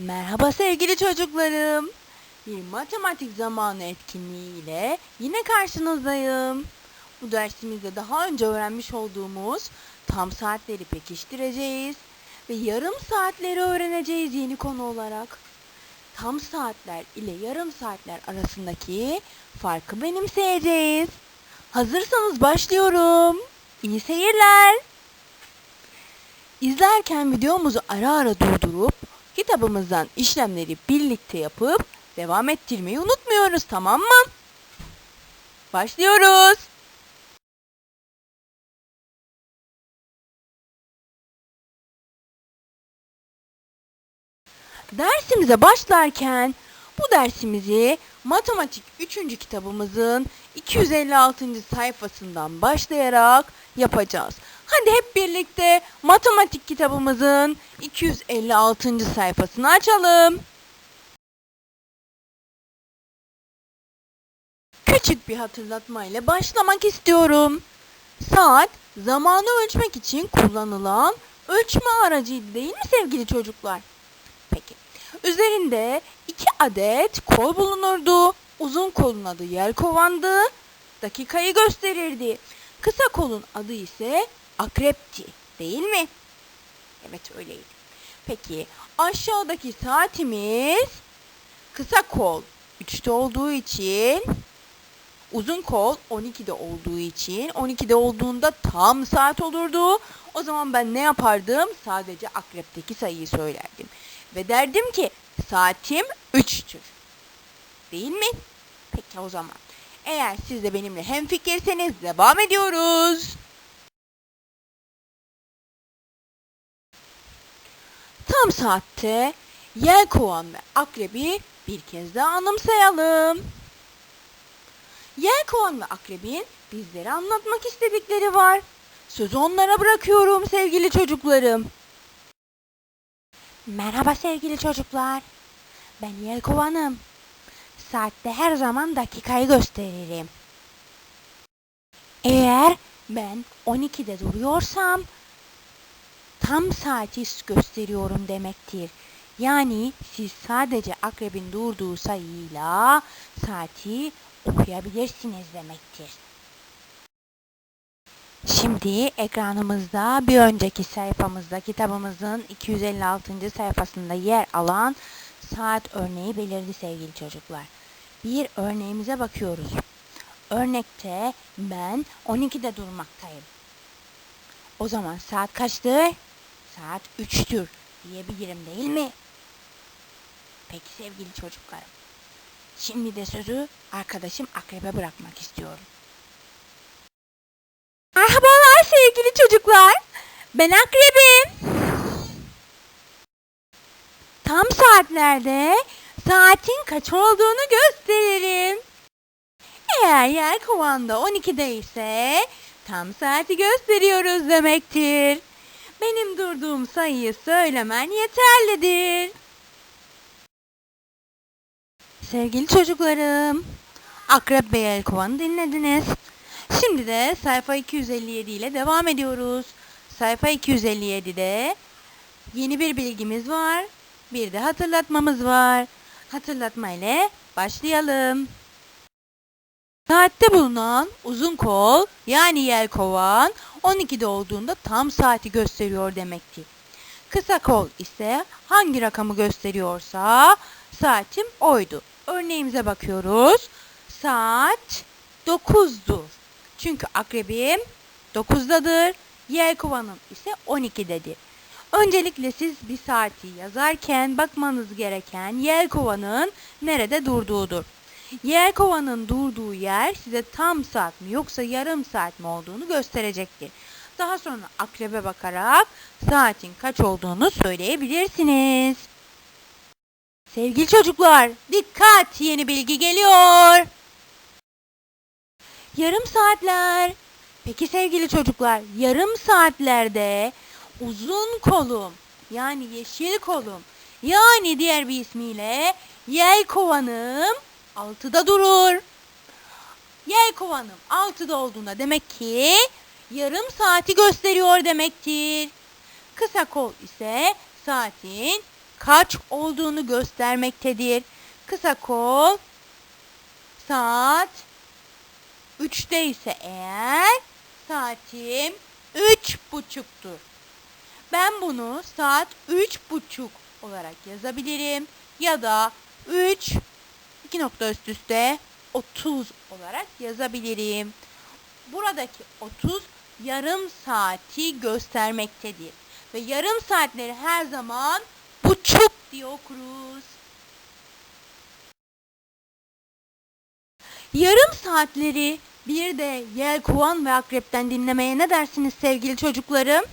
Merhaba sevgili çocuklarım. Bir matematik zamanı etkinliği ile yine karşınızdayım. Bu dersimizde daha önce öğrenmiş olduğumuz tam saatleri pekiştireceğiz ve yarım saatleri öğreneceğiz yeni konu olarak. Tam saatler ile yarım saatler arasındaki farkı benimseyeceğiz. Hazırsanız başlıyorum. İyi seyirler. İzlerken videomuzu ara ara durdurup kitabımızdan işlemleri birlikte yapıp devam ettirmeyi unutmuyoruz tamam mı? Başlıyoruz. Dersimize başlarken bu dersimizi matematik 3. kitabımızın 256. sayfasından başlayarak yapacağız. Hadi hep birlikte matematik kitabımızın 256. sayfasını açalım. Küçük bir hatırlatma ile başlamak istiyorum. Saat zamanı ölçmek için kullanılan ölçme aracıydı değil mi sevgili çocuklar? Peki. Üzerinde iki adet kol bulunurdu. Uzun kolun adı yelkovandı. Dakikayı gösterirdi. Kısa kolun adı ise akrepti. Değil mi? Evet öyleydi. Peki aşağıdaki saatimiz kısa kol 3'te olduğu için uzun kol 12'de olduğu için 12'de olduğunda tam saat olurdu. O zaman ben ne yapardım? Sadece akrepteki sayıyı söylerdim. Ve derdim ki saatim 3'tür. Değil mi? Peki o zaman. Eğer siz de benimle hemfikirseniz devam ediyoruz. Tam saatte yelkovan ve akrebi bir kez daha anımsayalım. Yelkovan ve akrebin bizlere anlatmak istedikleri var. Sözü onlara bırakıyorum sevgili çocuklarım. Merhaba sevgili çocuklar. Ben Yelkovan'ım. Saatte her zaman dakikayı gösteririm. Eğer ben 12'de duruyorsam tam saati gösteriyorum demektir. Yani siz sadece akrebin durduğu sayıyla saati okuyabilirsiniz demektir. Şimdi ekranımızda bir önceki sayfamızda kitabımızın 256. sayfasında yer alan saat örneği belirdi sevgili çocuklar. Bir örneğimize bakıyoruz. Örnekte ben 12'de durmaktayım. O zaman saat kaçtı? Saat 3'tür diyebilirim değil mi? Peki sevgili çocuklarım. Şimdi de sözü arkadaşım Akrep'e bırakmak istiyorum. Merhabalar sevgili çocuklar. Ben Akrebim. Tam saatlerde saatin kaç olduğunu gösteririm. Eğer yer kovanda 12'de ise tam saati gösteriyoruz demektir. Benim durduğum sayıyı söylemen yeterlidir. Sevgili çocuklarım, Akrep ve Yelkovan'ı dinlediniz. Şimdi de sayfa 257 ile devam ediyoruz. Sayfa 257'de yeni bir bilgimiz var. Bir de hatırlatmamız var. Hatırlatma ile başlayalım. Saatte bulunan uzun kol yani yelkovan 12'de olduğunda tam saati gösteriyor demektir. Kısa kol ise hangi rakamı gösteriyorsa saatim oydu. Örneğimize bakıyoruz. Saat 9'dur. Çünkü akrebim 9'dadır. Yelkovanım ise 12'dedir. Öncelikle siz bir saati yazarken bakmanız gereken yelkovanın nerede durduğudur. Yelkovanın durduğu yer size tam saat mi yoksa yarım saat mi olduğunu gösterecektir. Daha sonra akrebe bakarak saatin kaç olduğunu söyleyebilirsiniz. Sevgili çocuklar, dikkat! Yeni bilgi geliyor. Yarım saatler. Peki sevgili çocuklar, yarım saatlerde uzun kolum yani yeşil kolum yani diğer bir ismiyle yel kovanım altıda durur. Yel kovanım altıda olduğunda demek ki yarım saati gösteriyor demektir. Kısa kol ise saatin kaç olduğunu göstermektedir. Kısa kol saat 3'te ise eğer saatim üç buçuktur. Ben bunu saat üç buçuk olarak yazabilirim ya da 3 iki nokta üst üste 30 olarak yazabilirim. Buradaki 30 yarım saati göstermektedir. Ve yarım saatleri her zaman buçuk diye okuruz. Yarım saatleri bir de yelkovan ve akrepten dinlemeye ne dersiniz sevgili çocuklarım?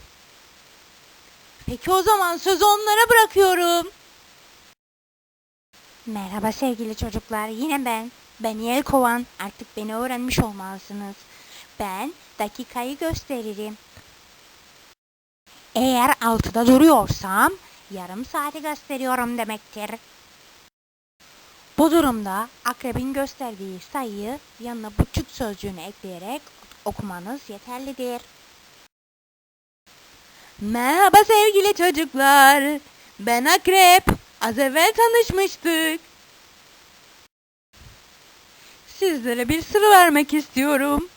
Peki o zaman sözü onlara bırakıyorum. Merhaba sevgili çocuklar, yine ben. Ben Yelkovan, artık beni öğrenmiş olmalısınız. Ben dakikayı gösteririm. Eğer altıda duruyorsam yarım saati gösteriyorum demektir. Bu durumda akrebin gösterdiği sayıyı yanına buçuk sözcüğünü ekleyerek okumanız yeterlidir. Merhaba sevgili çocuklar. Ben Akrep. Az evvel tanışmıştık. Sizlere bir sır vermek istiyorum.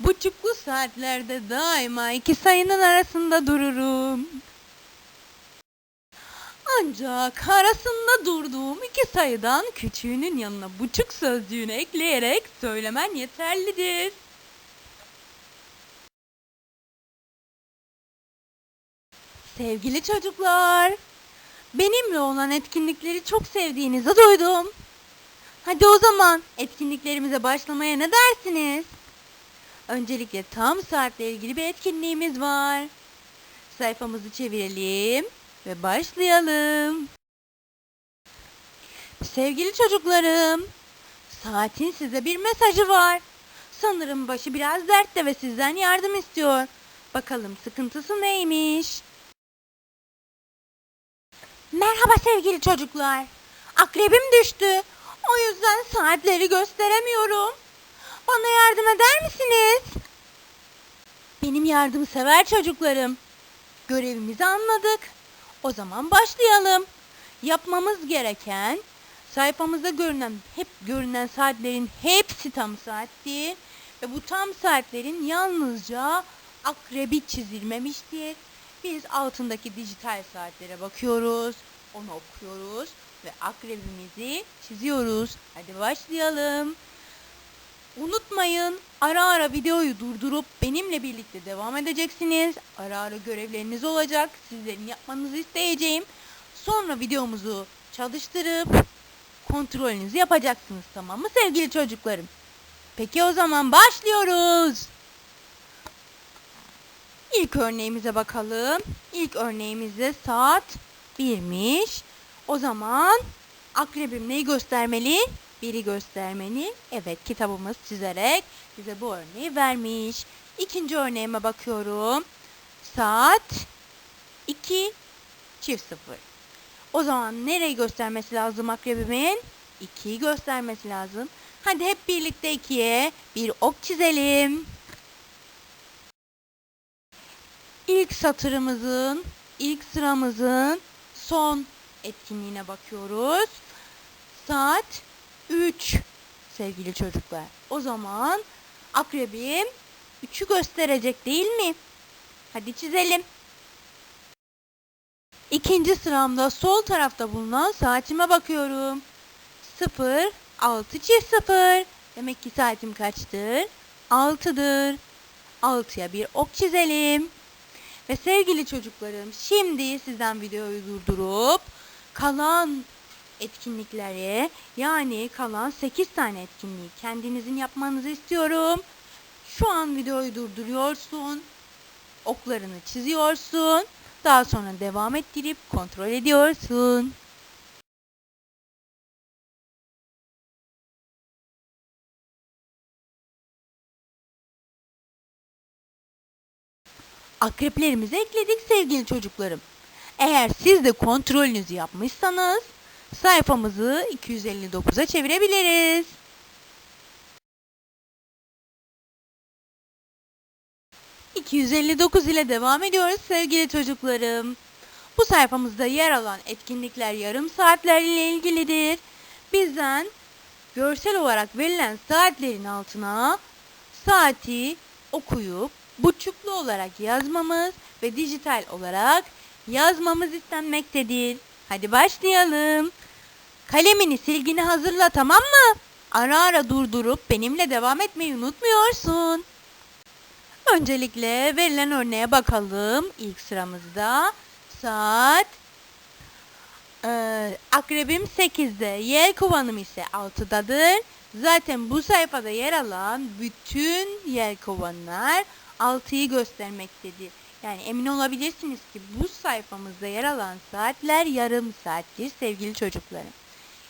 Buçuklu saatlerde daima iki sayının arasında dururum. Ancak arasında durduğum iki sayıdan küçüğünün yanına buçuk sözcüğünü ekleyerek söylemen yeterlidir. Sevgili çocuklar, benimle olan etkinlikleri çok sevdiğinizi duydum. Hadi o zaman etkinliklerimize başlamaya ne dersiniz? Öncelikle tam saatle ilgili bir etkinliğimiz var. Sayfamızı çevirelim ve başlayalım. Sevgili çocuklarım, saatin size bir mesajı var. Sanırım başı biraz dertte ve sizden yardım istiyor. Bakalım sıkıntısı neymiş? Merhaba sevgili çocuklar. Akrebim düştü. O yüzden saatleri gösteremiyorum. Bana yardım eder misiniz? Benim yardımsever çocuklarım. Görevimizi anladık. O zaman başlayalım. Yapmamız gereken sayfamızda görünen hep görünen saatlerin hepsi tam saatti ve bu tam saatlerin yalnızca akrebi çizilmemiştir. Biz altındaki dijital saatlere bakıyoruz, onu okuyoruz ve akrebimizi çiziyoruz. Hadi başlayalım. Unutmayın ara ara videoyu durdurup benimle birlikte devam edeceksiniz. Ara ara görevleriniz olacak. Sizlerin yapmanızı isteyeceğim. Sonra videomuzu çalıştırıp kontrolünüzü yapacaksınız tamam mı sevgili çocuklarım? Peki o zaman başlıyoruz. İlk örneğimize bakalım. İlk örneğimizde saat 1'miş. O zaman akrebim neyi göstermeli? Biri göstermeli. Evet kitabımız çizerek bize bu örneği vermiş. İkinci örneğime bakıyorum. Saat 2 çift 0. O zaman nereyi göstermesi lazım akrebimin? 2'yi göstermesi lazım. Hadi hep birlikte 2'ye bir ok çizelim. İlk satırımızın, ilk sıramızın son etkinliğine bakıyoruz. Saat 3 sevgili çocuklar. O zaman akrebim 3'ü gösterecek değil mi? Hadi çizelim. İkinci sıramda sol tarafta bulunan saatime bakıyorum. 0, 6 çift 0. Demek ki saatim kaçtır? 6'dır. 6'ya bir ok çizelim. Ve sevgili çocuklarım şimdi sizden videoyu durdurup kalan etkinliklere yani kalan 8 tane etkinliği kendinizin yapmanızı istiyorum. Şu an videoyu durduruyorsun. Oklarını çiziyorsun. Daha sonra devam ettirip kontrol ediyorsun. Akreplerimizi ekledik sevgili çocuklarım. Eğer siz de kontrolünüzü yapmışsanız sayfamızı 259'a çevirebiliriz. ...259 ile devam ediyoruz sevgili çocuklarım. Bu sayfamızda yer alan etkinlikler yarım saatler ile ilgilidir. Bizden görsel olarak verilen saatlerin altına saati okuyup buçuklu olarak yazmamız ve dijital olarak yazmamız istenmektedir. Hadi başlayalım. Kalemini silgini hazırla tamam mı? Ara ara durdurup benimle devam etmeyi unutmuyorsun. Öncelikle verilen örneğe bakalım. İlk sıramızda saat ee, akrebim 8'de, yel kovanım ise 6'dadır. Zaten bu sayfada yer alan bütün yel kovanlar 6'yı göstermektedir. Yani emin olabilirsiniz ki bu sayfamızda yer alan saatler yarım saattir sevgili çocuklarım.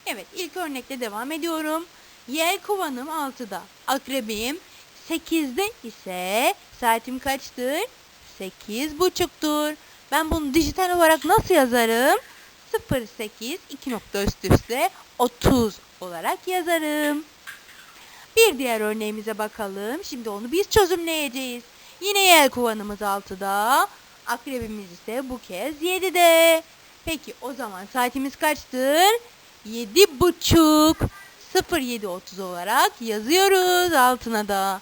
Evet ilk örnekle devam ediyorum. Yel kovanım 6'da. Akrebim 8'de ise saatim kaçtır? 8 buçuktur. Ben bunu dijital olarak nasıl yazarım? 08 2 nokta üst üste 30 olarak yazarım. Bir diğer örneğimize bakalım. Şimdi onu biz çözümleyeceğiz. Yine yel kovanımız 6'da. Akrebimiz ise bu kez 7'de. Peki o zaman saatimiz kaçtır? 7 buçuk. 07.30 olarak yazıyoruz altına da.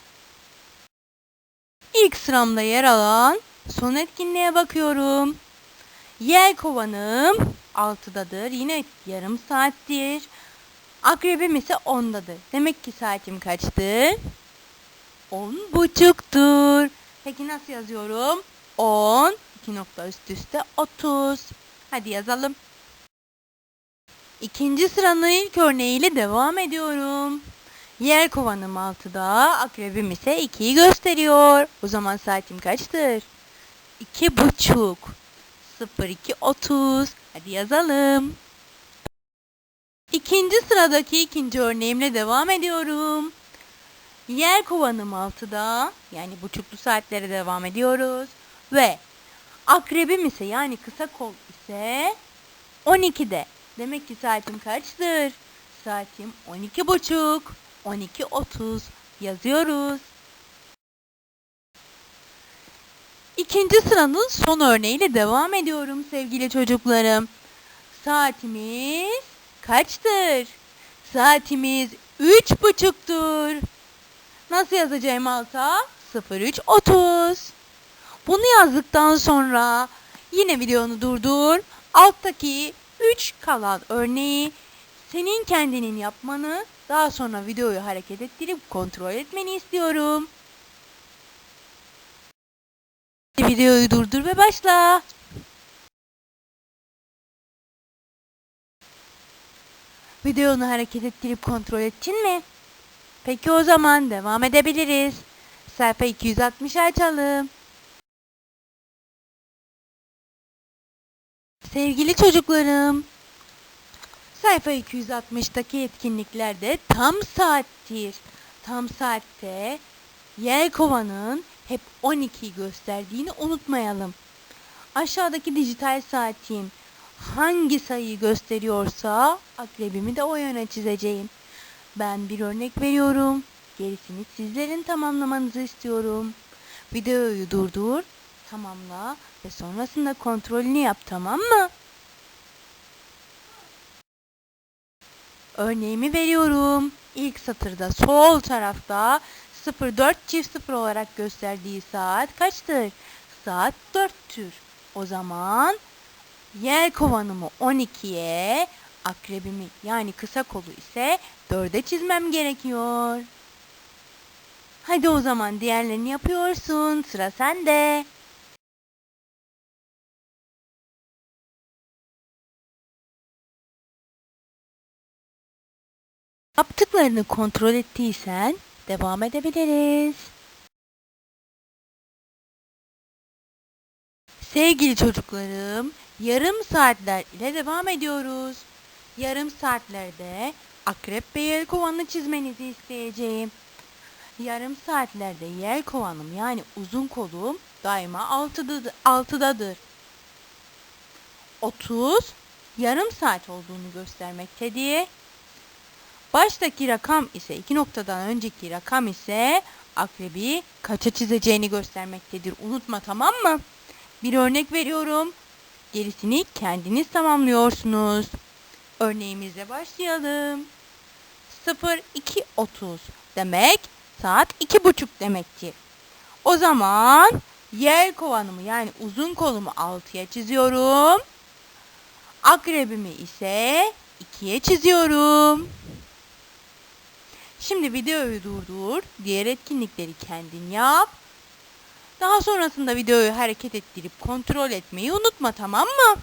İlk sıramda yer alan son etkinliğe bakıyorum. Yel kovanım 6'dadır. Yine yarım saattir. Akrebim ise 10'dadır. Demek ki saatim kaçtır? 10 buçuktur. Peki nasıl yazıyorum? 10, 2 nokta üst üste 30. Hadi yazalım. İkinci sıranın ilk örneğiyle devam ediyorum. Yer kovanım 6'da, akrebim ise 2'yi gösteriyor. O zaman saatim kaçtır? 2 buçuk. 02.30. Hadi yazalım. İkinci sıradaki ikinci örneğimle devam ediyorum. Yer kovanım 6'da yani buçuklu saatlere devam ediyoruz. Ve akrebim ise yani kısa kol ise 12'de. Demek ki saatim kaçtır? Saatim 12 buçuk. 12.30 yazıyoruz. İkinci sıranın son örneğiyle devam ediyorum sevgili çocuklarım. Saatimiz kaçtır? Saatimiz üç buçuktur. Nasıl yazacağım alta? 03.30. Bunu yazdıktan sonra yine videonu durdur. Alttaki 3 kalan örneği senin kendinin yapmanı daha sonra videoyu hareket ettirip kontrol etmeni istiyorum. Videoyu durdur ve başla. Videonu hareket ettirip kontrol ettin mi? Peki o zaman devam edebiliriz. Sayfa 260 açalım. Sevgili çocuklarım, sayfa 260'daki etkinliklerde tam saattir. Tam saatte yel kovanın hep 12'yi gösterdiğini unutmayalım. Aşağıdaki dijital saatim hangi sayıyı gösteriyorsa akrebimi de o yöne çizeceğim. Ben bir örnek veriyorum. Gerisini sizlerin tamamlamanızı istiyorum. Videoyu durdur, tamamla ve sonrasında kontrolünü yap tamam mı? Örneğimi veriyorum. İlk satırda sol tarafta 04 çift 0 olarak gösterdiği saat kaçtır? Saat 4'tür. O zaman yel kovanımı 12'ye, akrebimi yani kısa kolu ise 4'e çizmem gerekiyor. Hadi o zaman diğerlerini yapıyorsun. Sıra sende. Yaptıklarını kontrol ettiysen devam edebiliriz. Sevgili çocuklarım, yarım saatler ile devam ediyoruz. Yarım saatlerde akrep ve yel kovanı çizmenizi isteyeceğim. Yarım saatlerde yel kovanım yani uzun kolum daima 6'dadır. 6'dadır. 30 yarım saat olduğunu göstermektedir. Baştaki rakam ise iki noktadan önceki rakam ise akrebi kaça çizeceğini göstermektedir. Unutma tamam mı? Bir örnek veriyorum. Gerisini kendiniz tamamlıyorsunuz. Örneğimizle başlayalım. 02.30 demek saat iki buçuk demektir. O zaman yer kovanımı yani uzun kolumu 6'ya çiziyorum. Akrebimi ise 2'ye çiziyorum. Şimdi videoyu durdur. Diğer etkinlikleri kendin yap. Daha sonrasında videoyu hareket ettirip kontrol etmeyi unutma tamam mı?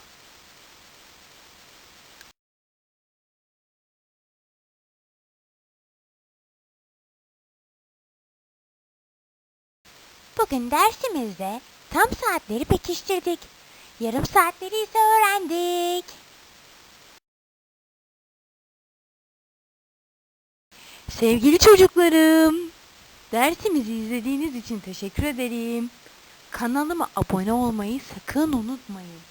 Bugün dersimizde tam saatleri pekiştirdik. Yarım saatleri ise öğrendik. Sevgili çocuklarım, dersimizi izlediğiniz için teşekkür ederim. Kanalıma abone olmayı sakın unutmayın.